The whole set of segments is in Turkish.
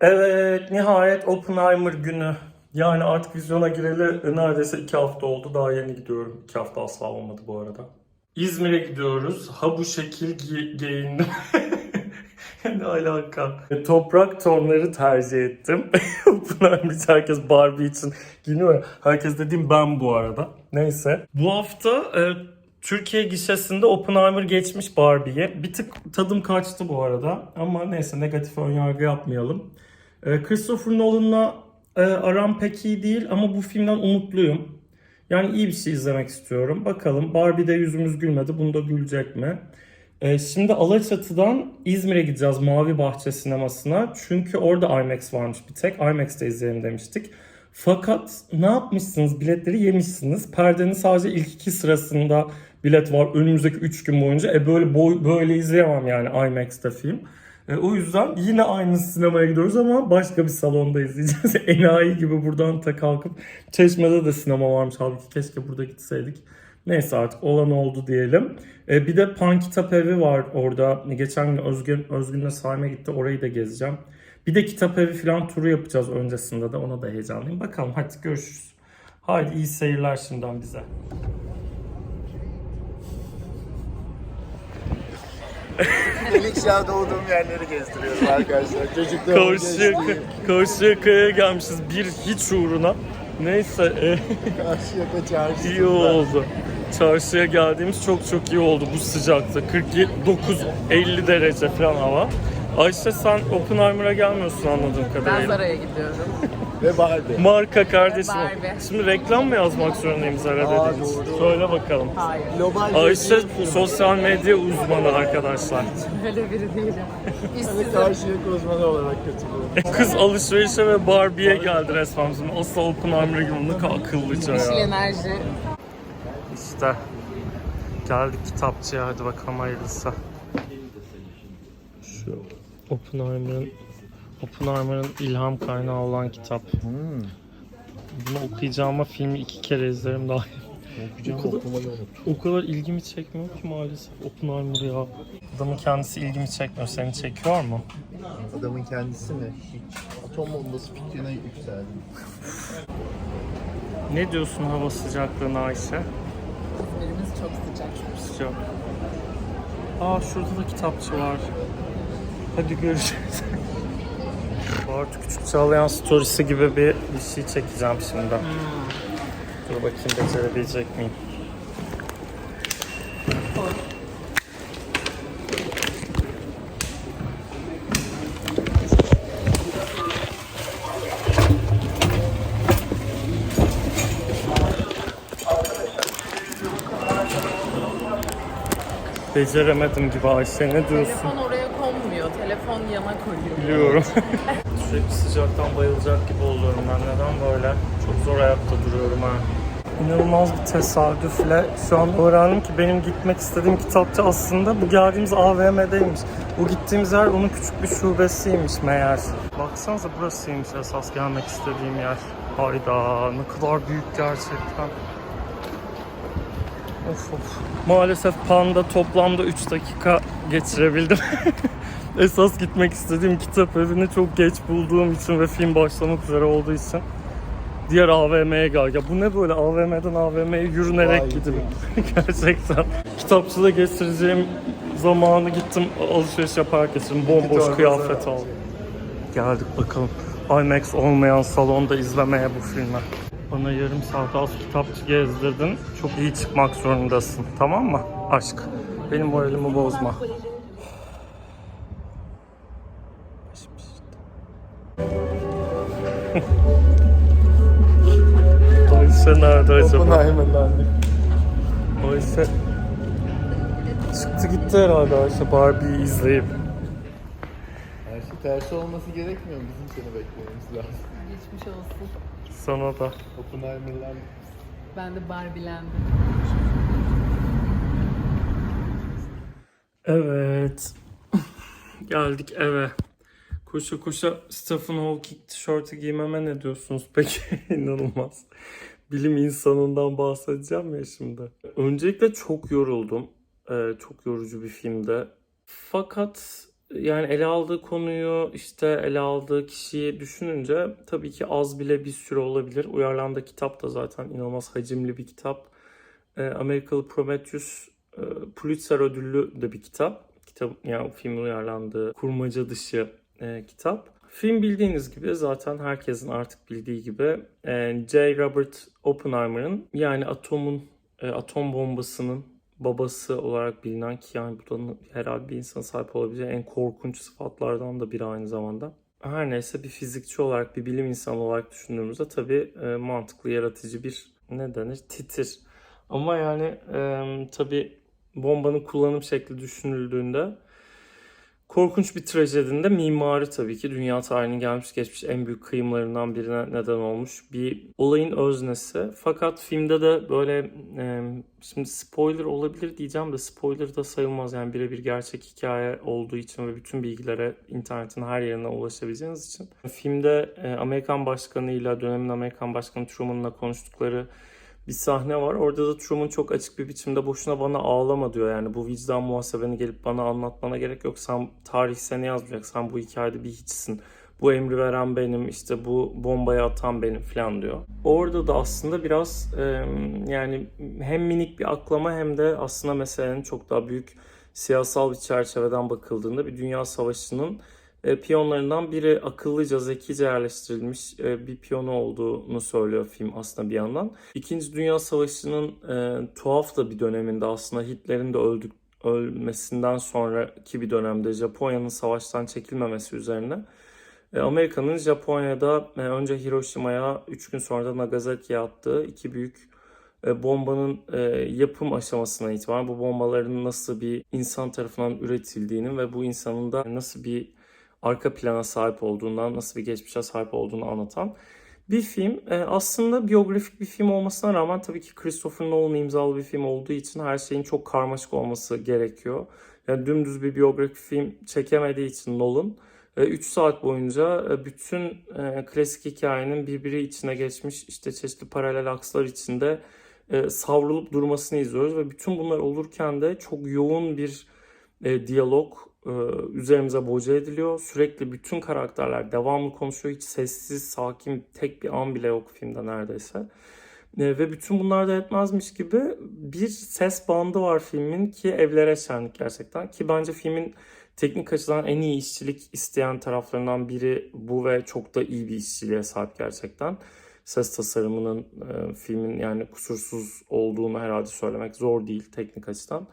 Evet, nihayet Oppenheimer günü. Yani artık vizyona gireli neredeyse iki hafta oldu. Daha yeni gidiyorum. İki hafta asla olmadı bu arada. İzmir'e gidiyoruz. Ha bu şekil gi- giyindim. ne alaka? E, Toprak tonları tercih ettim. Oppenheimer için herkes Barbie için giyiniyor. Herkes dediğim ben bu arada. Neyse. Bu hafta e, Türkiye gişesinde Oppenheimer geçmiş Barbie'ye. Bir tık tadım kaçtı bu arada. Ama neyse negatif önyargı yapmayalım. Ee, Christopher Nolan'la e, aram pek iyi değil ama bu filmden umutluyum. Yani iyi bir şey izlemek istiyorum. Bakalım Barbie'de yüzümüz gülmedi. Bunda gülecek mi? Ee, şimdi Alaçatı'dan İzmir'e gideceğiz Mavi Bahçe sinemasına. Çünkü orada IMAX varmış bir tek. IMAX'te izleyelim demiştik. Fakat ne yapmışsınız? Biletleri yemişsiniz. Perdenin sadece ilk iki sırasında bilet var önümüzdeki 3 gün boyunca. E böyle boy, böyle izleyemem yani IMAX'te film. E, o yüzden yine aynı sinemaya gidiyoruz ama başka bir salonda izleyeceğiz. Enayi gibi buradan ta kalkıp Çeşme'de de sinema varmış. Halbuki keşke burada gitseydik. Neyse artık olan oldu diyelim. E, bir de Pan Kitap Evi var orada. Geçen gün Özgün, Özgün'le Saime gitti. Orayı da gezeceğim. Bir de kitap evi falan turu yapacağız öncesinde de. Ona da heyecanlıyım. Bakalım hadi görüşürüz. Haydi iyi seyirler şimdiden bize. Melik Şah doğduğum yerleri gezdiriyorum arkadaşlar. Çocukluğum Karşıyaka, Karşıyaka'ya gelmişiz bir hiç uğruna. Neyse e, Karşıyaka çarşısında. iyi oldu. Çarşıya geldiğimiz çok çok iyi oldu bu sıcakta. 49-50 derece falan hava. Ayşe sen Oppenheimer'a gelmiyorsun anladığım Ben kadarıyla. Zara'ya gidiyorum. Ve Barbie. Marka kardeşim. Barbie. Şimdi reklam mı yazmak zorundayım Zara doğru. Söyle bakalım. Hayır. Global Ayşe bir sosyal medya uzmanı arkadaşlar. Öyle biri değilim. Hani İşsizim. Karşıyaka uzmanı olarak katılıyorum. Kız alışverişe ve Barbie'ye geldi resmen. Şimdi Asla Oppenheimer gibi kadar akıllıca Yeşil ya. enerji. İşte geldik kitapçıya hadi bakalım hayırlısı. Şu Oppenheimer'ın Oppenheimer'ın ilham kaynağı olan kitap. Bunu okuyacağıma filmi iki kere izlerim daha. Okuyacağım O kadar- okumayı. O kadar ilgimi çekmiyor ki maalesef Oppenheimer ya. Adamın kendisi ilgimi çekmiyor. Seni çekiyor mu? Adamın kendisi mi? Hiç. Atom bombası fikrine yükseldim. Ne diyorsun hava sıcaklığına Ayşe? İzmirimiz çok sıcak. Sıcak. Aa şurada da kitapçı var. Hadi görüşürüz. Bartu Küçük Çağlayan storiesi gibi bir, bir şey çekeceğim şimdi. Dur bakayım becerebilecek miyim? Beceremedim gibi Ayşe ne diyorsun? Telefon yana koyuyor. Biliyorum. Sürekli sıcaktan bayılacak gibi oluyorum ben. Neden böyle? Çok zor ayakta duruyorum ha. İnanılmaz bir tesadüfle şu an öğrendim ki benim gitmek istediğim kitapçı aslında bu geldiğimiz AVM'deymiş. Bu gittiğimiz yer onun küçük bir şubesiymiş meğer. Baksanıza burasıymış esas gelmek istediğim yer. Hayda ne kadar büyük gerçekten. Of of. Maalesef Panda toplamda 3 dakika geçirebildim. Esas gitmek istediğim kitap evini çok geç bulduğum için ve film başlamak üzere olduğu için diğer AVM'ye gel. Ya bu ne böyle AVM'den AVM'ye yürünerek Vay gidilir. Gerçekten. Kitapçıda geçireceğim zamanı gittim alışveriş yaparak geçirdim. Bomboş kıyafet aldım. Geldik bakalım. IMAX olmayan salonda izlemeye bu filmi. Bana yarım saat az kitapçı gezdirdin. Çok iyi çıkmak zorundasın. Tamam mı? Aşk. Benim moralimi bozma. Nerede acaba? Oppenheimer'landık. Ayşe çıktı gitti herhalde Ayşe Barbie'yi izleyip. Her şey tersi olması gerekmiyor mu? Bizim seni beklememiz lazım. Geçmiş olsun. Sana da. Oppenheimer'landık. Ben de Barbie'lendim. Evet. Geldik eve. Koşa koşa Stephen Hawking tişörtü giymeme ne diyorsunuz peki? İnanılmaz. Bilim insanından bahsedeceğim ya şimdi. Öncelikle çok yoruldum. Ee, çok yorucu bir filmde. Fakat yani ele aldığı konuyu işte ele aldığı kişiyi düşününce tabii ki az bile bir süre olabilir. Uyarlandığı kitap da zaten inanılmaz hacimli bir kitap. Ee, Amerikalı Prometheus e, Pulitzer ödüllü de bir kitap. Kitap yani filmin uyarlandığı kurmaca dışı e, kitap. Film bildiğiniz gibi zaten herkesin artık bildiği gibi e, J. Robert Oppenheimer'ın yani atomun e, atom bombasının babası olarak bilinen ki yani bu da herhalde bir insan sahip olabileceği en korkunç sıfatlardan da biri aynı zamanda. Her neyse bir fizikçi olarak, bir bilim insanı olarak düşündüğümüzde tabii e, mantıklı, yaratıcı bir ne denir? Titir. Ama yani e, tabii bombanın kullanım şekli düşünüldüğünde korkunç bir trajedinin de mimarı tabii ki dünya tarihinin gelmiş geçmiş en büyük kıyımlarından birine neden olmuş bir olayın öznesi. Fakat filmde de böyle e, şimdi spoiler olabilir diyeceğim de spoiler da sayılmaz yani birebir gerçek hikaye olduğu için ve bütün bilgilere internetin her yerine ulaşabileceğiniz için. Filmde e, Amerikan başkanıyla dönemin Amerikan başkanı Truman'la konuştukları bir sahne var. Orada da Truman çok açık bir biçimde boşuna bana ağlama diyor. Yani bu vicdan muhasebeni gelip bana anlatmana gerek yok. Sen tarih seni yazmayacak. Sen bu hikayede bir hiçsin. Bu emri veren benim, işte bu bombayı atan benim falan diyor. Orada da aslında biraz e, yani hem minik bir aklama hem de aslında meselenin çok daha büyük siyasal bir çerçeveden bakıldığında bir dünya savaşının e, piyonlarından biri akıllıca, zekice yerleştirilmiş e, bir piyonu olduğunu söylüyor film aslında bir yandan. İkinci Dünya Savaşı'nın e, tuhaf da bir döneminde aslında Hitler'in de öldük, ölmesinden sonraki bir dönemde Japonya'nın savaştan çekilmemesi üzerine e, Amerika'nın Japonya'da e, önce Hiroşima'ya 3 gün sonra da Nagasaki'ye attığı iki büyük e, bombanın e, yapım aşamasına itibaren bu bombaların nasıl bir insan tarafından üretildiğini ve bu insanın da nasıl bir arka plana sahip olduğundan, nasıl bir geçmişe sahip olduğunu anlatan bir film. E, aslında biyografik bir film olmasına rağmen tabii ki Christopher Nolan imzalı bir film olduğu için her şeyin çok karmaşık olması gerekiyor. Yani dümdüz bir biyografik film çekemediği için Nolan 3 saat boyunca e, bütün e, klasik hikayenin birbiri içine geçmiş işte çeşitli paralel akslar içinde e, savrulup durmasını izliyoruz ve bütün bunlar olurken de çok yoğun bir e, diyalog e, üzerimize boca ediliyor. Sürekli bütün karakterler devamlı konuşuyor. Hiç sessiz, sakin tek bir an bile yok filmde neredeyse. E, ve bütün bunlar da yetmezmiş gibi bir ses bandı var filmin ki evlere şenlik gerçekten. Ki bence filmin teknik açıdan en iyi işçilik isteyen taraflarından biri bu ve çok da iyi bir işçiliğe sahip gerçekten. Ses tasarımının e, filmin yani kusursuz olduğunu herhalde söylemek zor değil teknik açıdan.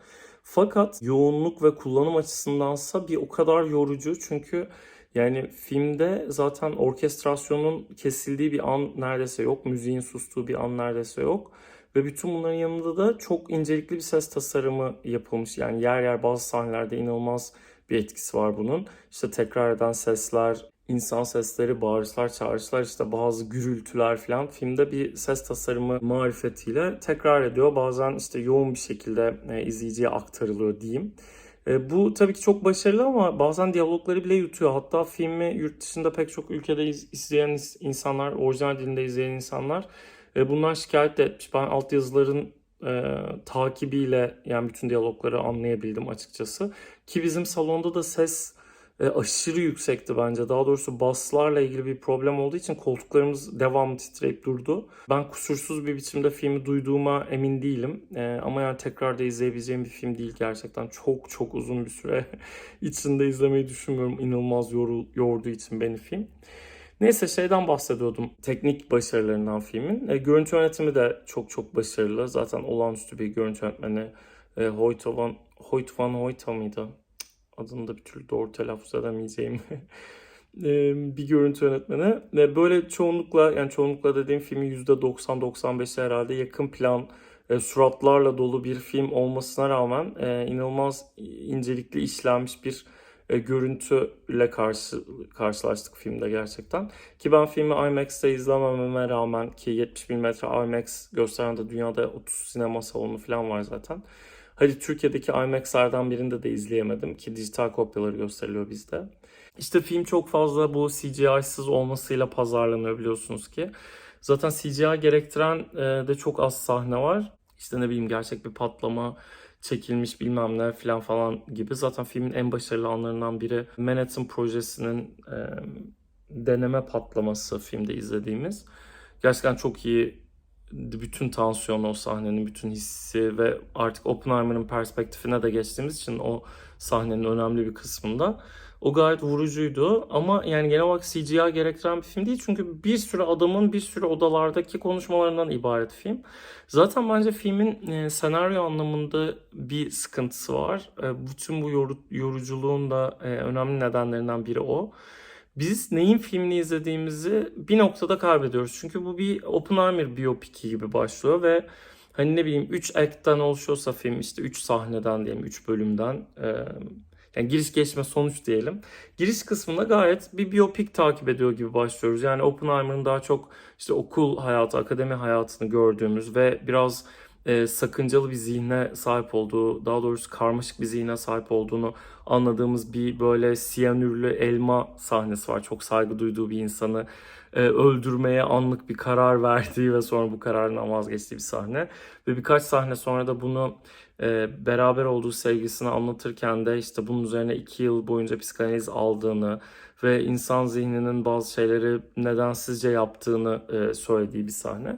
Fakat yoğunluk ve kullanım açısındansa bir o kadar yorucu çünkü yani filmde zaten orkestrasyonun kesildiği bir an neredeyse yok. Müziğin sustuğu bir an neredeyse yok. Ve bütün bunların yanında da çok incelikli bir ses tasarımı yapılmış. Yani yer yer bazı sahnelerde inanılmaz bir etkisi var bunun. İşte tekrar eden sesler, insan sesleri, bağırışlar, çağrışlar, işte bazı gürültüler falan filmde bir ses tasarımı marifetiyle tekrar ediyor. Bazen işte yoğun bir şekilde e, izleyiciye aktarılıyor diyeyim. E, bu tabii ki çok başarılı ama bazen diyalogları bile yutuyor. Hatta filmi yurt dışında pek çok ülkede iz- izleyen insanlar, orijinal dilinde izleyen insanlar e, bundan şikayet etmiş. Ben altyazıların e, takibiyle yani bütün diyalogları anlayabildim açıkçası. Ki bizim salonda da ses e, aşırı yüksekti bence. Daha doğrusu baslarla ilgili bir problem olduğu için koltuklarımız devamlı titreyip durdu. Ben kusursuz bir biçimde filmi duyduğuma emin değilim. E, ama yani tekrar da izleyebileceğim bir film değil gerçekten. Çok çok uzun bir süre içinde izlemeyi düşünmüyorum. İnanılmaz yoru, yorduğu için beni film. Neyse şeyden bahsediyordum. Teknik başarılarından filmin. E, görüntü yönetimi de çok çok başarılı. Zaten olağanüstü bir görüntü yönetmeni. E, Hoyt van, Hoyt van Hoyta mıydı? Adını da bir türlü doğru telaffuz edemeyeceğim. e, bir görüntü yönetmeni. Ve böyle çoğunlukla yani çoğunlukla dediğim filmin %90-95'i herhalde yakın plan e, suratlarla dolu bir film olmasına rağmen e, inanılmaz incelikli işlenmiş bir e, görüntüyle karşı karşılaştık filmde gerçekten. Ki ben filmi IMAX'te izlemememe rağmen ki 70 mm IMAX gösteren de dünyada 30 sinema salonu falan var zaten. Hadi Türkiye'deki IMAX'lerden birinde de izleyemedim ki dijital kopyaları gösteriliyor bizde. İşte film çok fazla bu CGI'sız olmasıyla pazarlanıyor biliyorsunuz ki. Zaten CGI gerektiren e, de çok az sahne var. İşte ne bileyim gerçek bir patlama, çekilmiş bilmem ne falan falan gibi. Zaten filmin en başarılı anlarından biri Manhattan projesinin e, deneme patlaması filmde izlediğimiz. Gerçekten çok iyi bütün tansiyonu o sahnenin bütün hissi ve artık Oppenheimer'ın perspektifine de geçtiğimiz için o sahnenin önemli bir kısmında o gayet vurucuydu ama yani genel olarak CGI gerektiren bir film değil çünkü bir sürü adamın bir sürü odalardaki konuşmalarından ibaret film. Zaten bence filmin e, senaryo anlamında bir sıkıntısı var. E, bütün bu yoru- yoruculuğun da e, önemli nedenlerinden biri o. Biz neyin filmini izlediğimizi bir noktada kaybediyoruz. Çünkü bu bir Oppenheimer biyopiki gibi başlıyor ve hani ne bileyim 3 act'ten oluşuyorsa film işte 3 sahneden diyelim 3 bölümden e, yani giriş geçme sonuç diyelim. Giriş kısmında gayet bir biyopik takip ediyor gibi başlıyoruz. Yani Oppenheimer'ın daha çok işte okul hayatı, akademi hayatını gördüğümüz ve biraz e, sakıncalı bir zihne sahip olduğu, daha doğrusu karmaşık bir zihne sahip olduğunu anladığımız bir böyle siyanürlü elma sahnesi var. Çok saygı duyduğu bir insanı e, öldürmeye anlık bir karar verdiği ve sonra bu kararından vazgeçtiği bir sahne. Ve birkaç sahne sonra da bunu e, beraber olduğu sevgilisine anlatırken de işte bunun üzerine iki yıl boyunca psikanaliz aldığını ve insan zihninin bazı şeyleri nedensizce yaptığını e, söylediği bir sahne.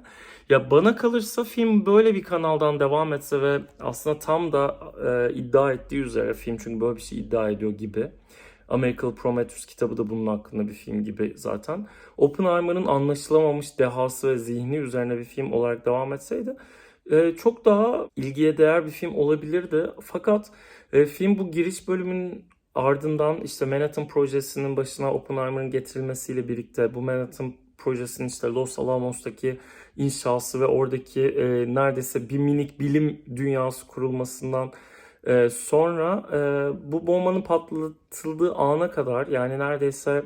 Ya bana kalırsa film böyle bir kanaldan devam etse ve aslında tam da e, iddia ettiği üzere film çünkü böyle bir şey iddia ediyor gibi. Americalı Prometheus kitabı da bunun hakkında bir film gibi zaten. Oppenheimer'ın anlaşılamamış dehası ve zihni üzerine bir film olarak devam etseydi e, çok daha ilgiye değer bir film olabilirdi. Fakat e, film bu giriş bölümünün ardından işte Manhattan projesinin başına Oppenheimer'ın getirilmesiyle birlikte bu Manhattan projesinin işte Los Alamos'taki inşası ve oradaki e, neredeyse bir minik bilim dünyası kurulmasından e, sonra e, bu bombanın patlatıldığı ana kadar yani neredeyse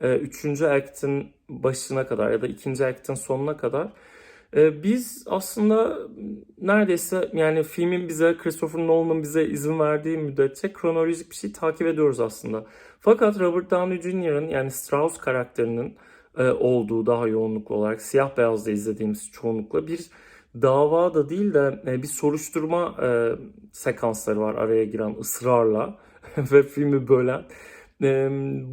e, üçüncü act'in başına kadar ya da ikinci act'in sonuna kadar e, biz aslında neredeyse yani filmin bize Christopher Nolan'ın bize izin verdiği müddetçe kronolojik bir şey takip ediyoruz aslında. Fakat Robert Downey Jr.'ın yani Strauss karakterinin olduğu daha yoğunluklu olarak siyah beyazda izlediğimiz çoğunlukla bir dava da değil de e, bir soruşturma e, sekansları var araya giren ısrarla ve filmi bölen. E,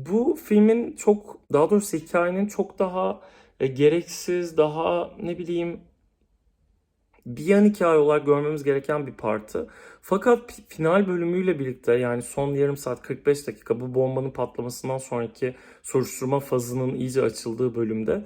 bu filmin çok daha doğrusu hikayenin çok daha e, gereksiz, daha ne bileyim bir yan hikaye olarak görmemiz gereken bir partı. Fakat final bölümüyle birlikte yani son yarım saat 45 dakika bu bombanın patlamasından sonraki soruşturma fazının iyice açıldığı bölümde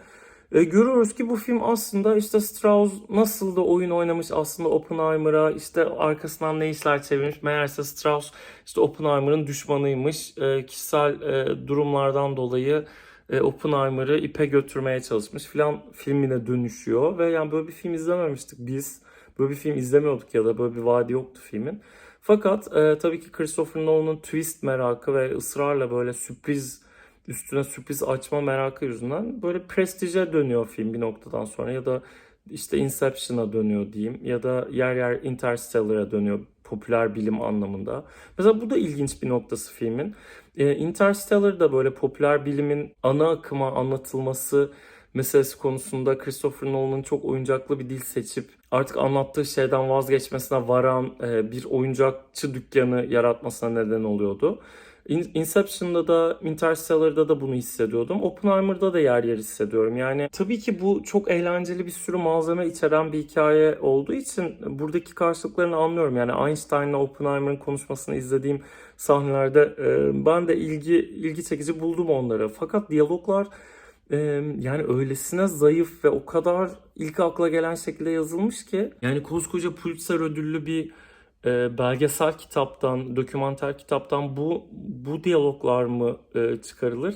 e, görüyoruz ki bu film aslında işte Strauss nasıl da oyun oynamış aslında Oppenheimer'a işte arkasından ne işler çevirmiş. Meğerse Strauss işte Oppenheimer'ın düşmanıymış. E, kişisel e, durumlardan dolayı e, Oppenheimer'ı ipe götürmeye çalışmış filan filmine dönüşüyor ve yani böyle bir film izlememiştik biz. Böyle bir film izlemiyorduk ya da böyle bir vaadi yoktu filmin. Fakat e, tabii ki Christopher Nolan'ın twist merakı ve ısrarla böyle sürpriz üstüne sürpriz açma merakı yüzünden böyle prestije dönüyor film bir noktadan sonra ya da işte Inception'a dönüyor diyeyim ya da yer yer Interstellar'a dönüyor popüler bilim anlamında. Mesela bu da ilginç bir noktası filmin. Ee, Interstellar'da böyle popüler bilimin ana akıma anlatılması meselesi konusunda Christopher Nolan'ın çok oyuncaklı bir dil seçip artık anlattığı şeyden vazgeçmesine varan e, bir oyuncakçı dükkanı yaratmasına neden oluyordu. In- Inception'da da Interstellar'da da bunu hissediyordum. Oppenheimer'da da yer yer hissediyorum. Yani tabii ki bu çok eğlenceli bir sürü malzeme içeren bir hikaye olduğu için buradaki karşılıklarını anlıyorum. Yani Einstein'la Oppenheimer'ın konuşmasını izlediğim sahnelerde e, ben de ilgi ilgi çekici buldum onları. Fakat diyaloglar e, yani öylesine zayıf ve o kadar ilk akla gelen şekilde yazılmış ki yani koskoca Pulitzer ödüllü bir e, belgesel kitaptan, dokümanter kitaptan bu bu diyaloglar mı e, çıkarılır?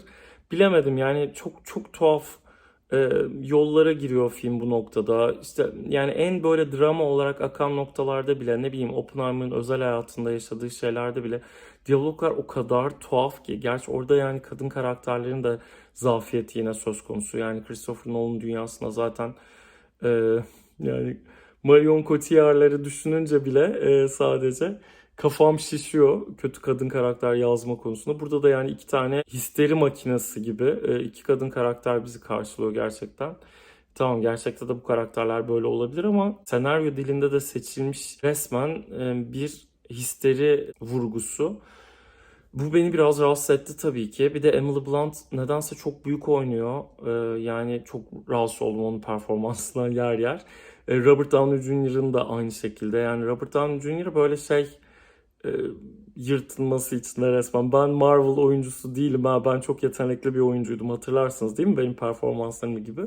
Bilemedim yani çok çok tuhaf e, yollara giriyor film bu noktada. İşte yani en böyle drama olarak akan noktalarda bile ne bileyim Oppenheimer'ın özel hayatında yaşadığı şeylerde bile diyaloglar o kadar tuhaf ki. Gerçi orada yani kadın karakterlerin de zafiyeti yine söz konusu. Yani Christopher Nolan dünyasında zaten e, yani Marion Cotillard'ları düşününce bile e, sadece kafam şişiyor kötü kadın karakter yazma konusunda. Burada da yani iki tane histeri makinesi gibi e, iki kadın karakter bizi karşılıyor gerçekten. Tamam gerçekte de bu karakterler böyle olabilir ama senaryo dilinde de seçilmiş resmen e, bir histeri vurgusu. Bu beni biraz rahatsız etti tabii ki. Bir de Emily Blunt nedense çok büyük oynuyor. Ee, yani çok rahatsız oldum onun performansından yer yer. Ee, Robert Downey Jr.'ın da aynı şekilde. Yani Robert Downey Jr. böyle şey e, yırtılması içinde resmen. Ben Marvel oyuncusu değilim. Ha. Ben çok yetenekli bir oyuncuydum hatırlarsınız değil mi benim performanslarım gibi.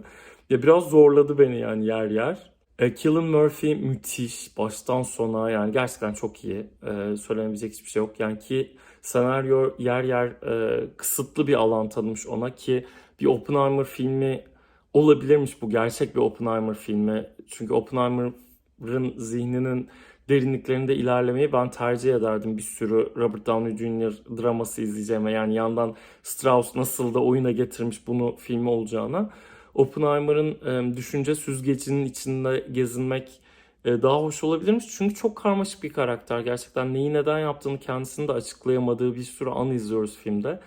Ya biraz zorladı beni yani yer yer. E, Cillian Murphy müthiş baştan sona yani gerçekten çok iyi. E, söylenebilecek hiçbir şey yok. Yani ki senaryo yer yer e, kısıtlı bir alan tanımış ona ki bir Oppenheimer filmi olabilirmiş bu gerçek bir Oppenheimer filmi. Çünkü Oppenheimer'ın zihninin derinliklerinde ilerlemeyi ben tercih ederdim bir sürü Robert Downey Jr. draması izleyeceğime. Yani yandan Strauss nasıl da oyuna getirmiş bunu filmi olacağına. Oppenheimer'ın e, düşünce süzgecinin içinde gezinmek e, daha hoş olabilirmiş. Çünkü çok karmaşık bir karakter. Gerçekten neyi neden yaptığını kendisini de açıklayamadığı bir sürü an izliyoruz filmde.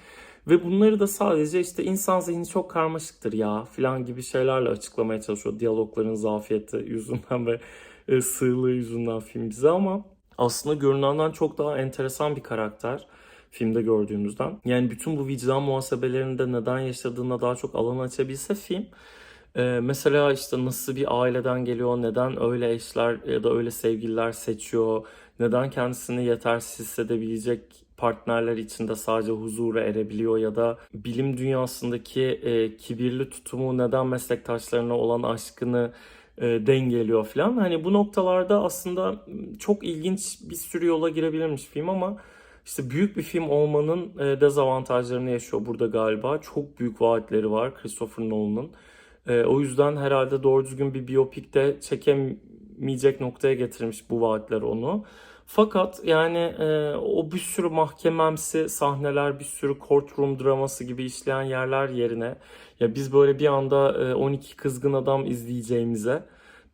Ve bunları da sadece işte insan zihni çok karmaşıktır ya filan gibi şeylerle açıklamaya çalışıyor. Diyalogların zafiyeti yüzünden ve e, sığlığı yüzünden film bize ama aslında görünenden çok daha enteresan bir karakter filmde gördüğümüzden. Yani bütün bu vicdan muhasebelerinde neden yaşadığına daha çok alan açabilse film ee, mesela işte nasıl bir aileden geliyor, neden öyle eşler ya da öyle sevgililer seçiyor, neden kendisini yetersiz hissedebilecek partnerler içinde sadece huzura erebiliyor ya da bilim dünyasındaki e, kibirli tutumu neden meslektaşlarına olan aşkını e, dengeliyor falan. Hani bu noktalarda aslında çok ilginç bir sürü yola girebilirmiş film ama işte büyük bir film olmanın e, dezavantajlarını yaşıyor burada galiba. Çok büyük vaatleri var Christopher Nolan'ın. E, o yüzden herhalde doğru düzgün bir biyopik de çekemeyecek noktaya getirmiş bu vaatler onu. Fakat yani e, o bir sürü mahkememsi sahneler, bir sürü courtroom draması gibi işleyen yerler yerine ya biz böyle bir anda e, 12 kızgın adam izleyeceğimize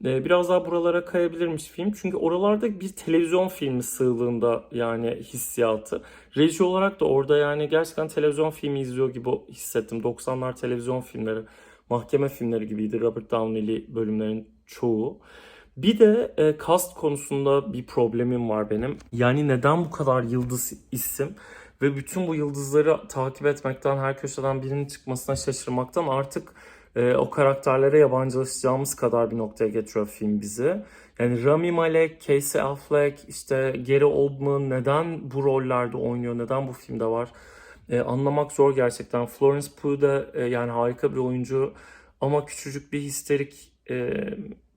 e, biraz daha buralara kayabilirmiş film. Çünkü oralarda bir televizyon filmi sığlığında yani hissiyatı. Reji olarak da orada yani gerçekten televizyon filmi izliyor gibi hissettim. 90'lar televizyon filmleri, mahkeme filmleri gibiydi Robert Downey'li bölümlerin çoğu. Bir de e, cast konusunda bir problemim var benim. Yani neden bu kadar yıldız isim ve bütün bu yıldızları takip etmekten, her köşeden birinin çıkmasına şaşırmaktan artık e, o karakterlere yabancılaşacağımız kadar bir noktaya getiriyor film bizi. Yani Rami Malek, Casey Affleck, işte Gary Oldman neden bu rollerde oynuyor, neden bu filmde var e, anlamak zor gerçekten. Florence Pugh da e, yani harika bir oyuncu ama küçücük bir histerik e,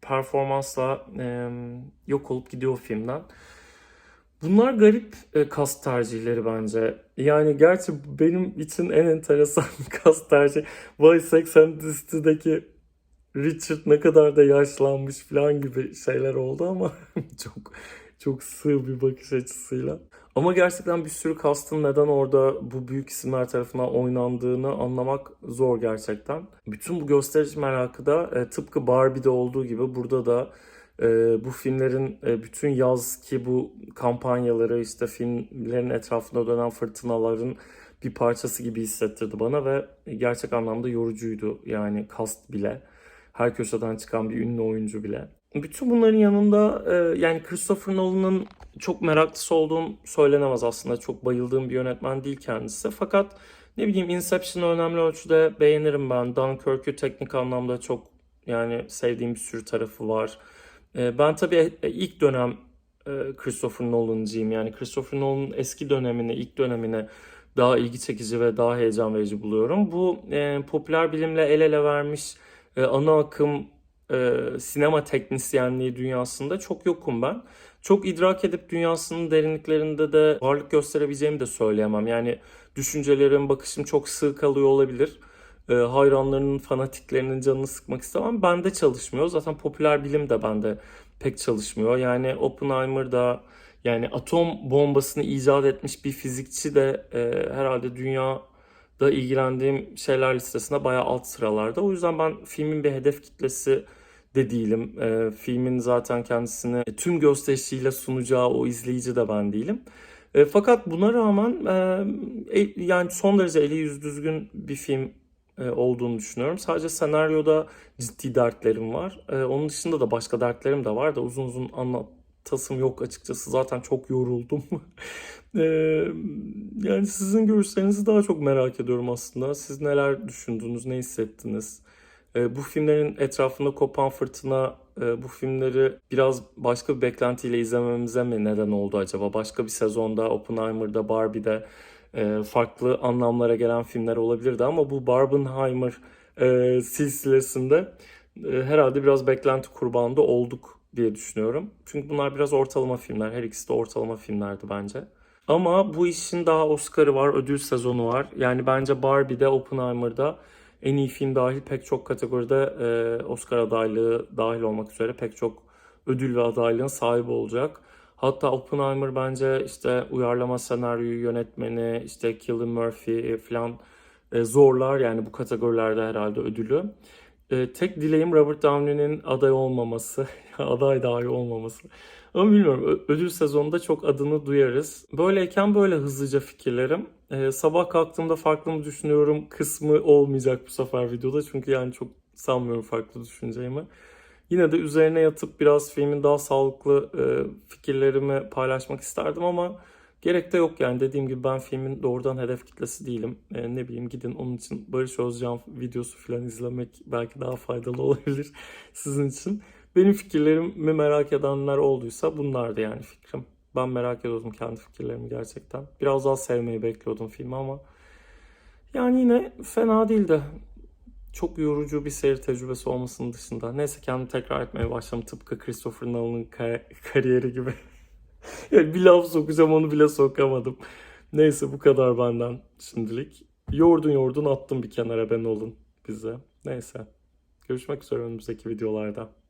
performansla e, yok olup gidiyor filmden. Bunlar garip e, kast tercihleri bence. Yani gerçi benim için en enteresan kast tercih Vay Sex and Richard ne kadar da yaşlanmış falan gibi şeyler oldu ama çok çok sığ bir bakış açısıyla. Ama gerçekten bir sürü kastın neden orada bu büyük isimler tarafından oynandığını anlamak zor gerçekten. Bütün bu gösterici merakı da e, tıpkı Barbie'de olduğu gibi burada da e, bu filmlerin e, bütün yaz ki bu kampanyaları işte filmlerin etrafında dönen fırtınaların bir parçası gibi hissettirdi bana ve gerçek anlamda yorucuydu yani kast bile. Her köşeden çıkan bir ünlü oyuncu bile. Bütün bunların yanında e, yani Christopher Nolan'ın çok meraklısı olduğum söylenemez aslında. Çok bayıldığım bir yönetmen değil kendisi. Fakat ne bileyim Inception'ı önemli ölçüde beğenirim ben. Dunkirk'ü teknik anlamda çok yani sevdiğim bir sürü tarafı var. E, ben tabii ilk dönem e, Christopher Nolan'cıyım. Yani Christopher Nolan'ın eski dönemini, ilk dönemini daha ilgi çekici ve daha heyecan verici buluyorum. Bu e, popüler bilimle el ele vermiş e, ana akım e, sinema teknisyenliği dünyasında çok yokum ben. Çok idrak edip dünyasının derinliklerinde de varlık gösterebileceğimi de söyleyemem. Yani düşüncelerim, bakışım çok sığ kalıyor olabilir. E, hayranlarının, fanatiklerinin canını sıkmak istemem. Bende çalışmıyor. Zaten popüler bilim de bende pek çalışmıyor. Yani Oppenheimer'da yani atom bombasını icat etmiş bir fizikçi de e, herhalde dünyada ilgilendiğim şeyler listesinde bayağı alt sıralarda. O yüzden ben filmin bir hedef kitlesi de değilim. E, filmin zaten kendisini tüm gösterişiyle sunacağı o izleyici de ben değilim. E, fakat buna rağmen e, e, yani son derece eli yüz düzgün bir film e, olduğunu düşünüyorum. Sadece senaryoda ciddi dertlerim var. E, onun dışında da başka dertlerim de var da uzun uzun anlatasım yok açıkçası. Zaten çok yoruldum. E, yani sizin görüşlerinizi daha çok merak ediyorum aslında. Siz neler düşündünüz, ne hissettiniz? E, bu filmlerin etrafında kopan fırtına e, bu filmleri biraz başka bir beklentiyle izlememize mi neden oldu acaba? Başka bir sezonda Oppenheimer'da, Barbie'de e, farklı anlamlara gelen filmler olabilirdi ama bu Barbenheimer e, silsilesinde e, herhalde biraz beklenti kurbanı da olduk diye düşünüyorum. Çünkü bunlar biraz ortalama filmler. Her ikisi de ortalama filmlerdi bence. Ama bu işin daha Oscar'ı var, ödül sezonu var. Yani bence Barbie'de, Oppenheimer'da en iyi film dahil pek çok kategoride e, Oscar adaylığı dahil olmak üzere pek çok ödül ve adaylığın sahibi olacak. Hatta Oppenheimer bence işte uyarlama senaryoyu yönetmeni, işte Cillian Murphy falan e, zorlar yani bu kategorilerde herhalde ödülü. E, tek dileğim Robert Downey'nin aday olmaması, aday dahi olmaması. Ama bilmiyorum ödül sezonunda çok adını duyarız. Böyleyken böyle hızlıca fikirlerim. E, sabah kalktığımda farklı mı düşünüyorum kısmı olmayacak bu sefer videoda. Çünkü yani çok sanmıyorum farklı düşüneceğimi. Yine de üzerine yatıp biraz filmin daha sağlıklı e, fikirlerimi paylaşmak isterdim ama gerek de yok yani dediğim gibi ben filmin doğrudan hedef kitlesi değilim. E, ne bileyim gidin onun için Barış Özcan videosu falan izlemek belki daha faydalı olabilir sizin için. Benim fikirlerimi merak edenler olduysa bunlardı yani fikrim. Ben merak ediyordum kendi fikirlerimi gerçekten. Biraz daha sevmeyi bekliyordum filmi ama yani yine fena değildi çok yorucu bir seyir tecrübesi olmasının dışında. Neyse kendimi tekrar etmeye başladım tıpkı Christopher Nolan'ın kar- kariyeri gibi. bir laf sokacağım onu bile sokamadım. Neyse bu kadar benden şimdilik. Yordun yordun attım bir kenara ben olun bize. Neyse. Görüşmek üzere önümüzdeki videolarda.